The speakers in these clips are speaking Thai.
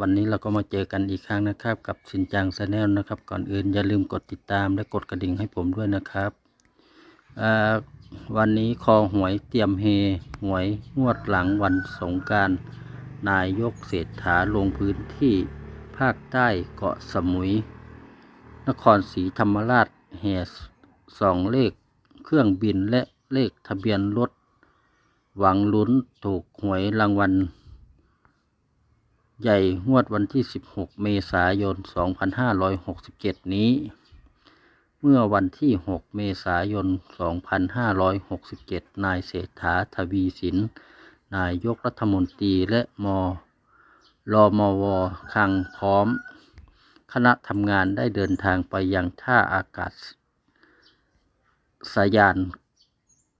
วันนี้เราก็มาเจอกันอีกครั้งนะครับ กับสินจังชาแนลนะครับ ก่อนอื่นอย่าลืมกดติดตามและกดกระดิ่งให้ผมด้วยนะครับวันนี้คอหวยเตรียมเฮหวยงวดหลังวันสงการนายกเศรษฐาลงพื้นที่ภาคใต้เกาะสมุย นครศรีธรรมราชแห่สองเลขเครื่องบินและเลขทะเบียนรถ หวังลุ้นถูกหวยรางวัล ใหญ่งวดวันที่ 16 เมษายน 2567 นี้ เมื่อวันที่ 6 เมษายน 2567 นายเศรษฐาทวีสิน นายกรัฐมนตรีและมรมวคังพร้อม คณะทำงานได้เดินทางไปยังท่าอากาศสยาน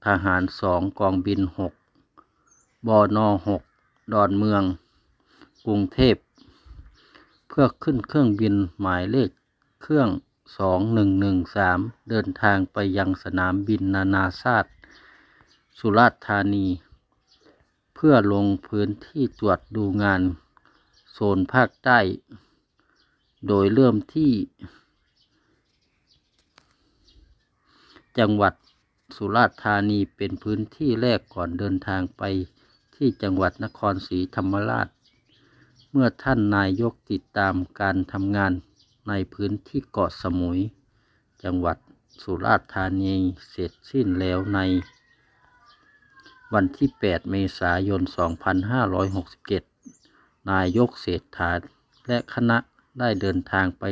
ทหารสองกองบิน 6 บน 6 ดอนเมือง กรุงเทพ เพื่อขึ้นเครื่องบินหมายเลขเครื่อง 2113 เดินทางไปยังสนามบินนานาชาติ สุราษฎร์ธานี เพื่อลงพื้นที่ตรวจดูงานโซนภาคใต้ โดยเริ่มที่ จังหวัดสุราษฎร์ธานีเป็นพื้นที่แรกก่อนเดินทางไปที่จังหวัดนครศรีธรรมราช เมื่อท่านนายกติดตามการทำงานในพื้นที่เกาะสมุย จังหวัดสุราษฎร์ธานีเสร็จสิ้นแล้วใน วันที่ 8 เมษายน 2567 นายกเศรษฐาและคณะได้เดินทางไป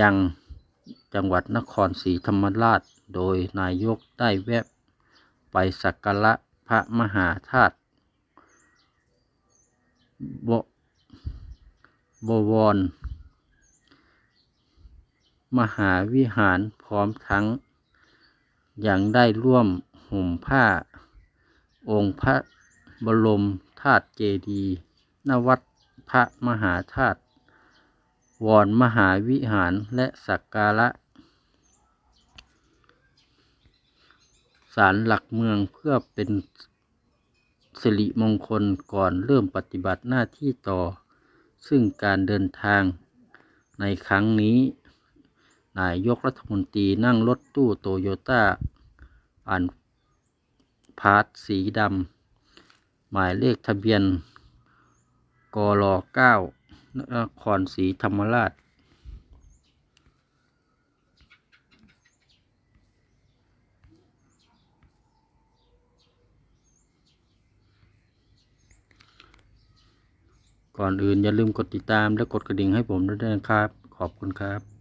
ยังจังหวัดนครศรีธรรมราช โดยนายกได้แวะไปสักการะพระมหาธาตุ บวร มหาวิหารพร้อมทั้ง ยังได้ร่วมห่มผ้า องค์พระบรมธาตุเจดีย์ณวัดพระมหาธาตุวรมหาวิหารและสักการะศาลหลักเมืองเพื่อเป็น สิริมงคลก่อนเริ่มปฏิบัติหน้าที่ต่อ ซึ่งการเดินทางในครั้งนี้ นายกรัฐมนตรีนั่งรถตู้โตโยต้าอันพาร์ทสีดำ หมายเลขทะเบียนกร9นครศรีธรรมราช ก่อนอื่นอย่าลืมกดติดตามและกดกระดิ่งให้ผมด้วยนะครับ ขอบคุณครับ